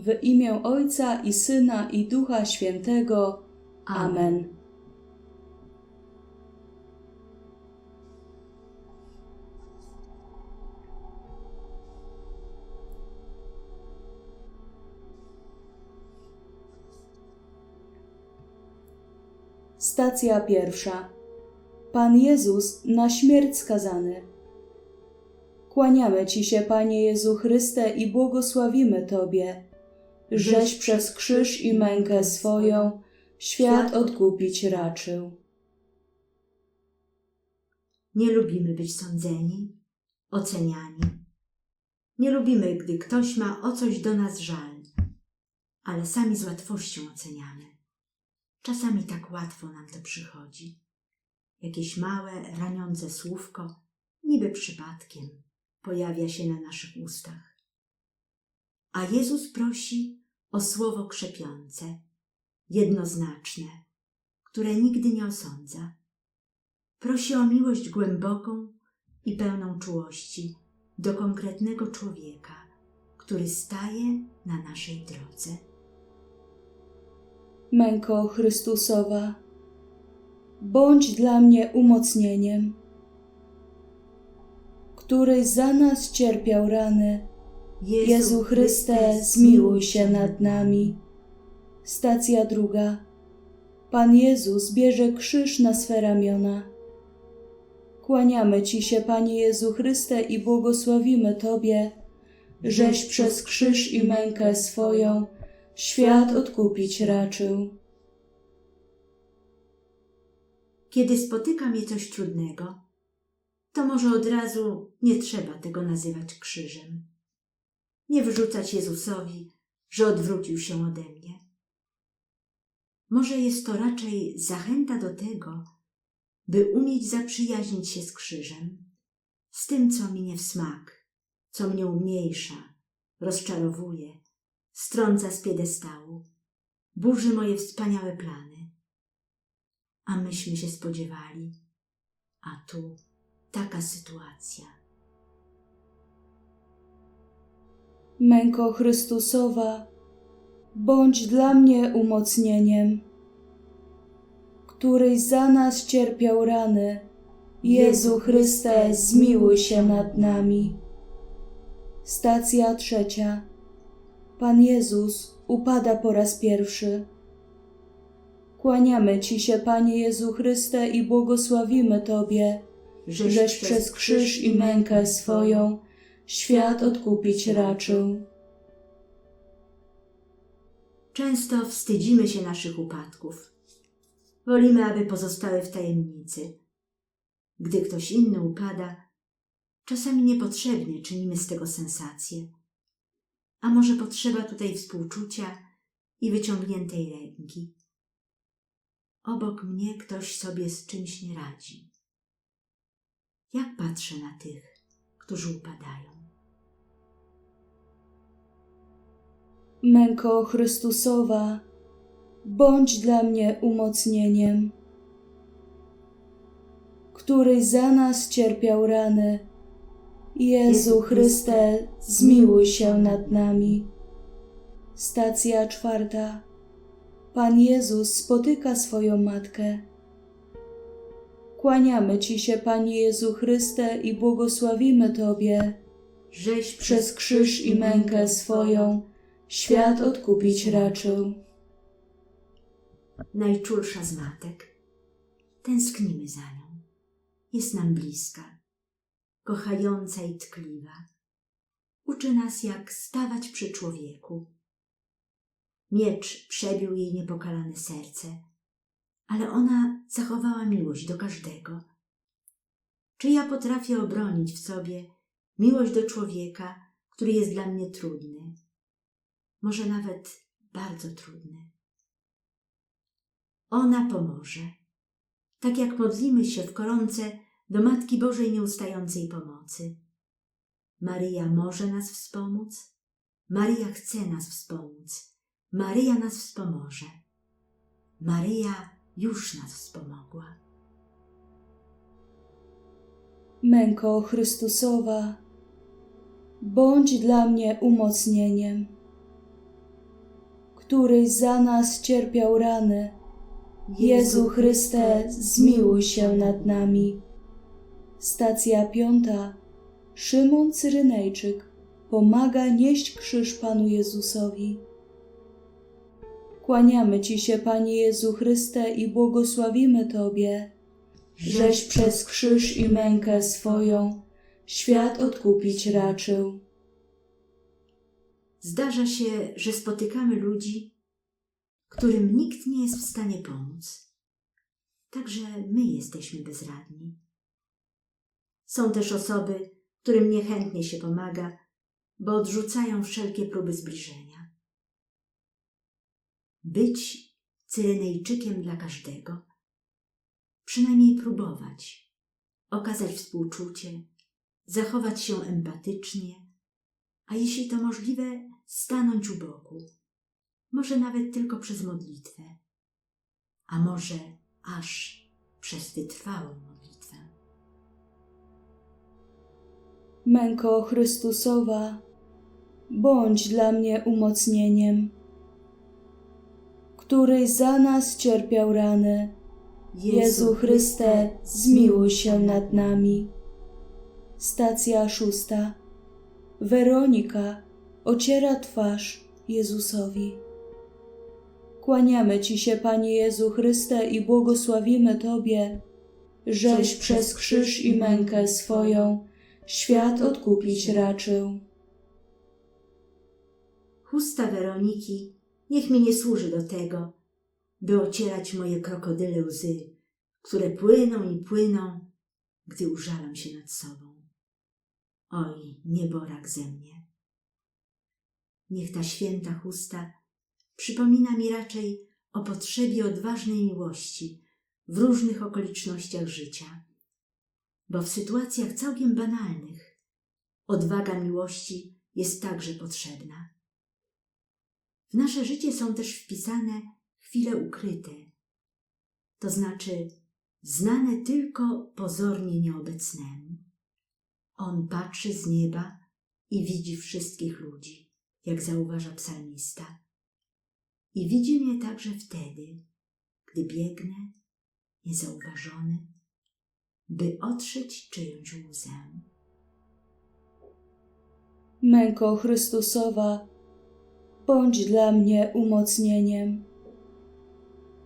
W imię Ojca i Syna i Ducha Świętego. Amen. Stacja pierwsza. Pan Jezus na śmierć skazany. Kłaniamy Ci się, Panie Jezu Chryste, i błogosławimy Tobie, żeś przez krzyż i mękę swoją świat odkupić raczył. Nie lubimy być sądzeni, oceniani. Nie lubimy, gdy ktoś ma o coś do nas żal, ale sami z łatwością oceniamy. Czasami tak łatwo nam to przychodzi. Jakieś małe, raniące słówko, niby przypadkiem, pojawia się na naszych ustach. A Jezus prosi o słowo krzepiące, jednoznaczne, które nigdy nie osądza. Prosi o miłość głęboką i pełną czułości do konkretnego człowieka, który staje na naszej drodze. Męko Chrystusowa, bądź dla mnie umocnieniem, któryś za nas cierpiał rany. Jezu Chryste, zmiłuj się nad nami. Stacja druga. Pan Jezus bierze krzyż na swe ramiona. Kłaniamy Ci się, Panie Jezu Chryste, i błogosławimy Tobie, żeś przez krzyż i mękę swoją świat odkupić raczył. Kiedy spotyka mnie coś trudnego, to może od razu nie trzeba tego nazywać krzyżem. Nie wrzucać Jezusowi, że odwrócił się ode mnie. Może jest to raczej zachęta do tego, by umieć zaprzyjaźnić się z krzyżem, z tym, co mi nie w smak, co mnie umniejsza, rozczarowuje, strąca z piedestału, burzy moje wspaniałe plany. A myśmy się spodziewali, a tu taka sytuacja. Męko Chrystusowa, bądź dla mnie umocnieniem, któryś za nas cierpiał rany. Jezu Chryste, zmiłuj się nad nami. Stacja trzecia. Pan Jezus upada po raz pierwszy. Kłaniamy Ci się, Panie Jezu Chryste, i błogosławimy Tobie, żeś przez krzyż i mękę swoją świat odkupić raczył. Często wstydzimy się naszych upadków. Wolimy, aby pozostały w tajemnicy. Gdy ktoś inny upada, czasami niepotrzebnie czynimy z tego sensację. A może potrzeba tutaj współczucia i wyciągniętej ręki. Obok mnie ktoś sobie z czymś nie radzi. Jak patrzę na tych, którzy upadają? Męko Chrystusowa, bądź dla mnie umocnieniem, któryś za nas cierpiał rany. Jezu Chryste, zmiłuj się nad nami. Stacja czwarta. Pan Jezus spotyka swoją matkę. Kłaniamy Ci się, Panie Jezu Chryste, i błogosławimy Tobie, Żeś przez krzyż i mękę swoją świat odkupić raczył. najczulsza z matek. Tęsknimy za nią. Jest nam bliska, kochająca i tkliwa. Uczy nas, jak stawać przy człowieku. Miecz przebił jej niepokalane serce, ale ona zachowała miłość do każdego. Czy ja potrafię obronić w sobie miłość do człowieka, który jest dla mnie trudny, może nawet bardzo trudny? Ona pomoże. Tak jak modlimy się w koronce do Matki Bożej nieustającej pomocy. Maryja może nas wspomóc. Maryja chce nas wspomóc. Maryja nas wspomoże. Maryja już nas wspomogła. Męko Chrystusowa, bądź dla mnie umocnieniem, któryś za nas cierpiał rany. Jezu Chryste, zmiłuj się nad nami. Stacja piąta. Szymon Cyrenejczyk pomaga nieść krzyż Panu Jezusowi. Kłaniamy Ci się, Panie Jezu Chryste, i błogosławimy Tobie, żeś przez krzyż i mękę swoją świat odkupić raczył. Zdarza się, że spotykamy ludzi, którym nikt nie jest w stanie pomóc. Także my jesteśmy bezradni. Są też osoby, którym niechętnie się pomaga, bo odrzucają wszelkie próby zbliżenia. Być Cyrenejczykiem dla każdego, przynajmniej próbować, okazać współczucie, zachować się empatycznie, a jeśli to możliwe, stanąć u boku, może nawet tylko przez modlitwę, a może aż przez wytrwałą modlitwę. Męko Chrystusowa, bądź dla mnie umocnieniem, któryś za nas cierpiał rany. Jezu Chryste, zmiłuj się nad nami. Stacja szósta. Weronika ociera twarz Jezusowi. Kłaniamy Ci się, Panie Jezu Chryste, i błogosławimy Tobie, żeś przez krzyż i mękę swoją świat odkupić raczył. Chusta Weroniki niech mi nie służy do tego, by ocierać moje krokodyle łzy, które płyną i płyną, gdy użalam się nad sobą. Oj, nieborak ze mnie. Niech ta święta chusta przypomina mi raczej o potrzebie odważnej miłości w różnych okolicznościach życia, bo w sytuacjach całkiem banalnych odwaga miłości jest także potrzebna. W nasze życie są też wpisane chwile ukryte, to znaczy znane tylko pozornie nieobecnemu. On patrzy z nieba i widzi wszystkich ludzi, jak zauważa psalmista. I widzi mnie także wtedy, gdy biegnę, niezauważony, by otrzeć czyjąś łzę. Męko Chrystusowa, bądź dla mnie umocnieniem,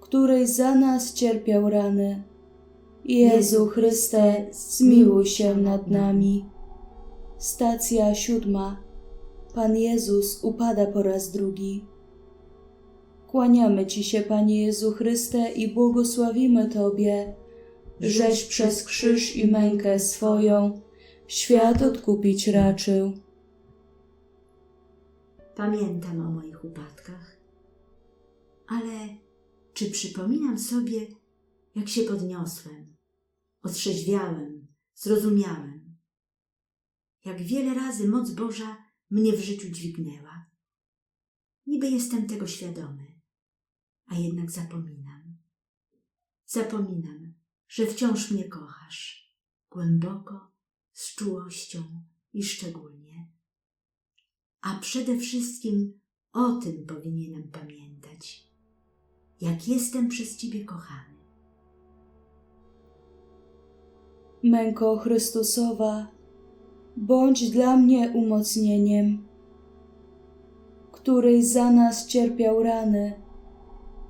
któryś za nas cierpiał rany. Jezu Chryste, zmiłuj się nad nami. Stacja siódma. Pan Jezus upada po raz drugi. Kłaniamy Ci się, Panie Jezu Chryste, i błogosławimy Tobie, żeś przez krzyż i mękę swoją świat odkupić raczył. Pamiętam o moich upadkach, ale czy przypominam sobie, jak się podniosłem, otrzeźwiałem, zrozumiałem, jak wiele razy moc Boża mnie w życiu dźwignęła? Niby jestem tego świadomy, a jednak zapominam. Zapominam, że wciąż mnie kochasz, głęboko, z czułością i szczególnie. A przede wszystkim o tym powinienem pamiętać, jak jestem przez Ciebie kochany. Męko Chrystusowa, bądź dla mnie umocnieniem, któryś za nas cierpiał rany.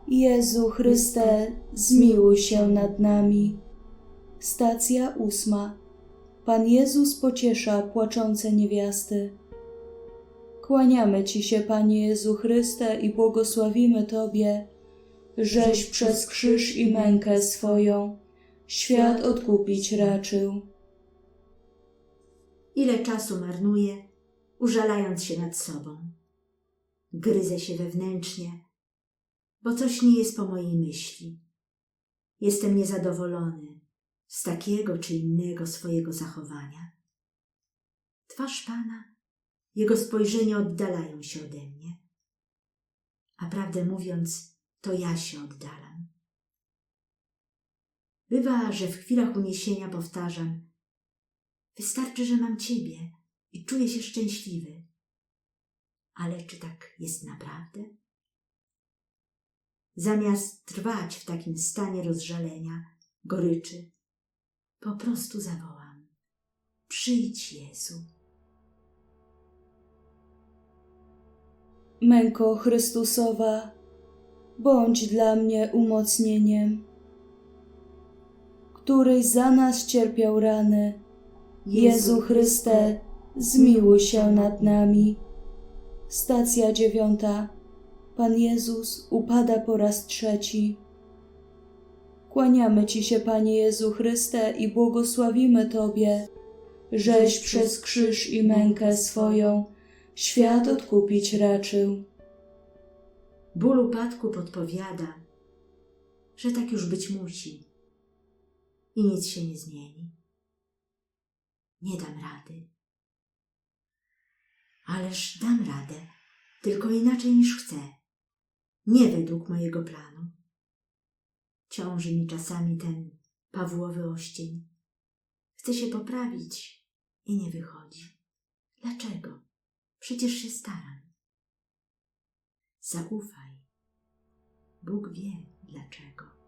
Jezu Chryste, zmiłuj się nad nami. Stacja ósma. Pan Jezus pociesza płaczące niewiasty. Kłaniamy Ci się, Panie Jezu Chryste, i błogosławimy Tobie, żeś przez krzyż i mękę swoją świat odkupić raczył. Ile czasu marnuję, użalając się nad sobą. Gryzę się wewnętrznie, bo coś nie jest po mojej myśli. Jestem niezadowolony z takiego czy innego swojego zachowania. Twarz Pana, Jego spojrzenie oddalają się ode mnie. A prawdę mówiąc, to ja się oddalam. Bywa, że w chwilach uniesienia powtarzam: Wystarczy, że mam Ciebie i czuję się szczęśliwy. Ale czy tak jest naprawdę? zamiast trwać w takim stanie rozżalenia, goryczy, po prostu zawołam: Przyjdź, Jezu. Męko Chrystusowa, bądź dla mnie umocnieniem, któryś za nas cierpiał rany. Jezu Chryste, zmiłuj się nad nami. Stacja dziewiąta. Pan Jezus upada po raz trzeci. Kłaniamy Ci się, Panie Jezu Chryste, i błogosławimy Tobie, żeś przez krzyż i mękę swoją świat odkupić raczył. Ból upadku podpowiada, że tak już być musi i nic się nie zmieni. Nie dam rady. Ależ dam radę, tylko inaczej niż chcę. Nie według mojego planu. Ciąży mi czasami ten Pawłowy oścień. Chcę się poprawić i nie wychodzi. Dlaczego? Przecież się staram. Zaufaj. Bóg wie dlaczego.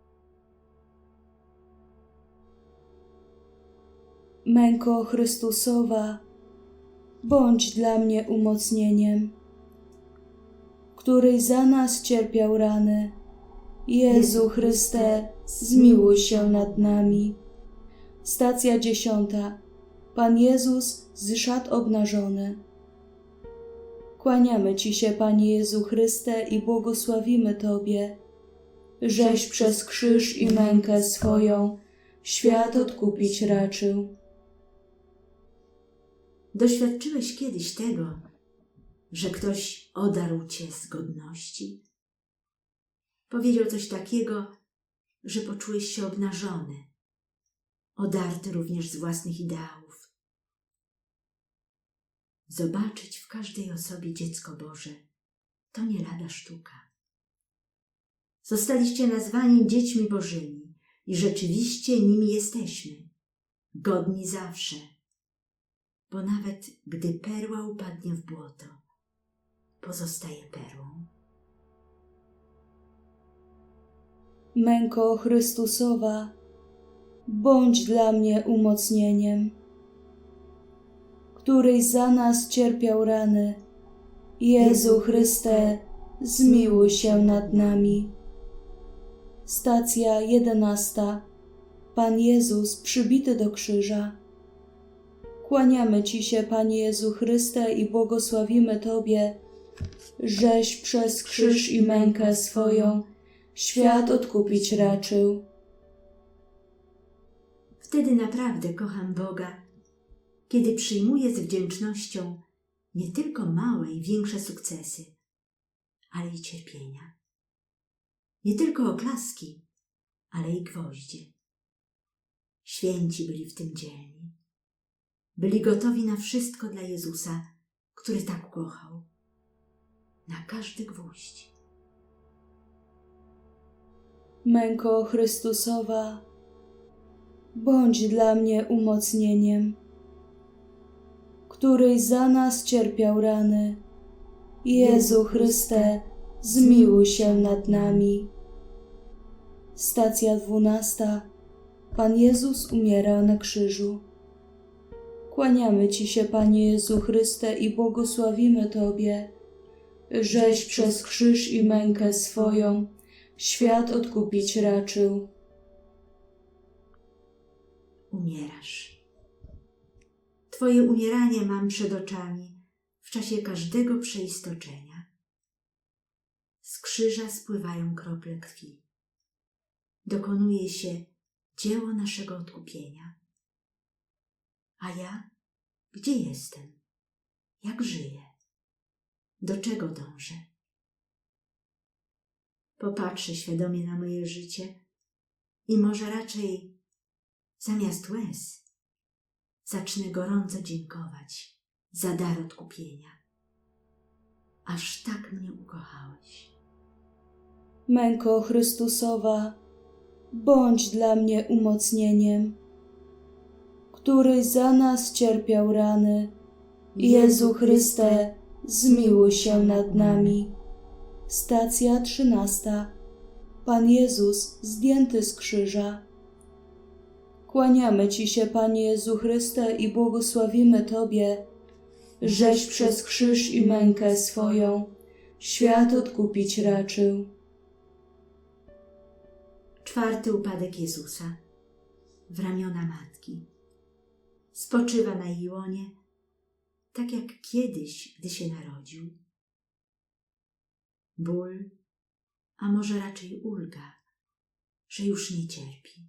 Męko Chrystusowa, bądź dla mnie umocnieniem, któryś za nas cierpiał rany. Jezu Chryste, zmiłuj się nad nami. Stacja dziesiąta. Pan Jezus z szat obnażony. Kłaniamy Ci się, Panie Jezu Chryste, i błogosławimy Tobie, żeś przez krzyż i mękę swoją świat odkupić raczył. Doświadczyłeś kiedyś tego, że ktoś odarł cię z godności? Powiedział coś takiego, że poczułeś się obnażony, odarty również z własnych ideałów. Zobaczyć w każdej osobie dziecko Boże to nie lada sztuka. Zostaliście nazwani dziećmi Bożymi i rzeczywiście nimi jesteśmy, godni zawsze bo nawet gdy perła upadnie w błoto, pozostaje perłą. Męko Chrystusowa, bądź dla mnie umocnieniem, któryś za nas cierpiał rany. Jezu Chryste, zmiłuj się nad nami. Stacja jedenasta. Pan Jezus przybity do krzyża. Kłaniamy Ci się, Panie Jezu Chryste, i błogosławimy Tobie, żeś przez krzyż i mękę swoją świat odkupić raczył. Wtedy naprawdę kocham Boga, kiedy przyjmuję z wdzięcznością nie tylko małe i większe sukcesy, ale i cierpienia. Nie tylko oklaski, ale i gwoździe. Święci byli w tym dzielni. Byli gotowi na wszystko dla Jezusa, który tak kochał. Na każdy gwóźdź. Męko Chrystusowa, bądź dla mnie umocnieniem, któryś za nas cierpiał rany. Jezu Chryste, zmiłuj się nad nami. Stacja dwunasta. Pan Jezus umiera na krzyżu. Kłaniamy Ci się, Panie Jezu Chryste, i błogosławimy Tobie, żeś przez krzyż i mękę swoją świat odkupić raczył. Umierasz. Twoje umieranie mam przed oczami w czasie każdego przeistoczenia. Z krzyża spływają krople krwi. Dokonuje się dzieło naszego odkupienia. A ja? Gdzie jestem? Jak żyję? Do czego dążę? Popatrzę świadomie na moje życie i może raczej zamiast łez zacznę gorąco dziękować za dar odkupienia. Aż tak mnie ukochałeś. Męko Chrystusowa, bądź dla mnie umocnieniem, któryś za nas cierpiał rany. Jezu Chryste, zmiłuj się nad nami. Stacja trzynasta. Pan Jezus zdjęty z krzyża. Kłaniamy Ci się, Panie Jezu Chryste, i błogosławimy Tobie, żeś przez krzyż i mękę swoją świat odkupić raczył. Czwarty upadek Jezusa w ramiona matki. Spoczywa na jej łonie, tak jak kiedyś, gdy się narodził. Ból, a może raczej ulga, że już nie cierpi.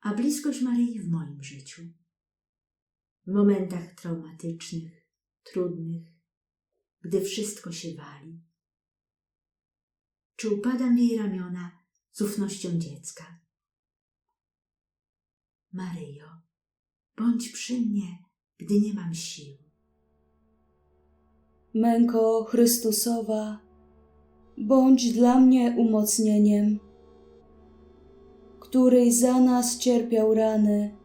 A bliskość Maryi w moim życiu. W momentach traumatycznych, trudnych, gdy wszystko się wali. Czy upadam w jej ramiona z ufnością dziecka? Maryjo, bądź przy mnie, gdy nie mam sił. Męko Chrystusowa, bądź dla mnie umocnieniem, której za nas cierpiał rany.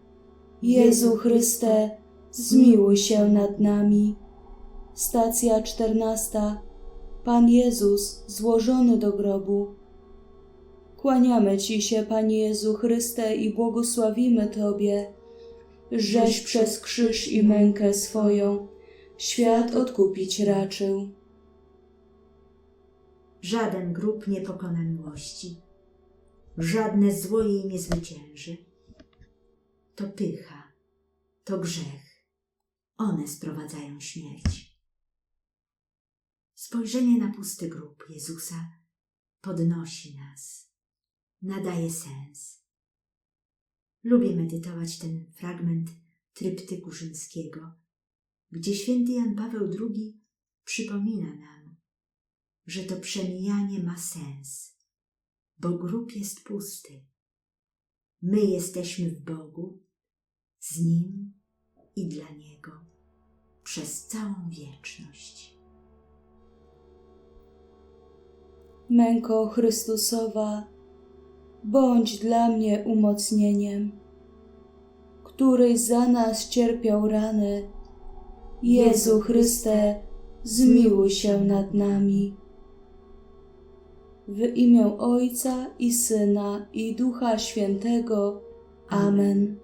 Jezu Chryste, zmiłuj się nad nami. Stacja czternasta. Pan Jezus złożony do grobu. Kłaniamy Ci się, Panie Jezu Chryste, i błogosławimy Tobie, żeś przez krzyż i mękę swoją świat odkupić raczył. Żaden grób nie pokona miłości, żadne zło jej nie zwycięży. To pycha, to grzech, one sprowadzają śmierć. Spojrzenie na pusty grób Jezusa podnosi nas, nadaje sens. Lubię medytować ten fragment tryptyku rzymskiego, gdzie święty Jan Paweł II przypomina nam, że to przemijanie ma sens, bo grób jest pusty. My jesteśmy w Bogu, z Nim i dla Niego przez całą wieczność. Męko Chrystusowa, bądź dla mnie umocnieniem, której za nas cierpiał rany. Jezu Chryste, zmiłuj się nad nami. W imię Ojca i Syna i Ducha Świętego. Amen.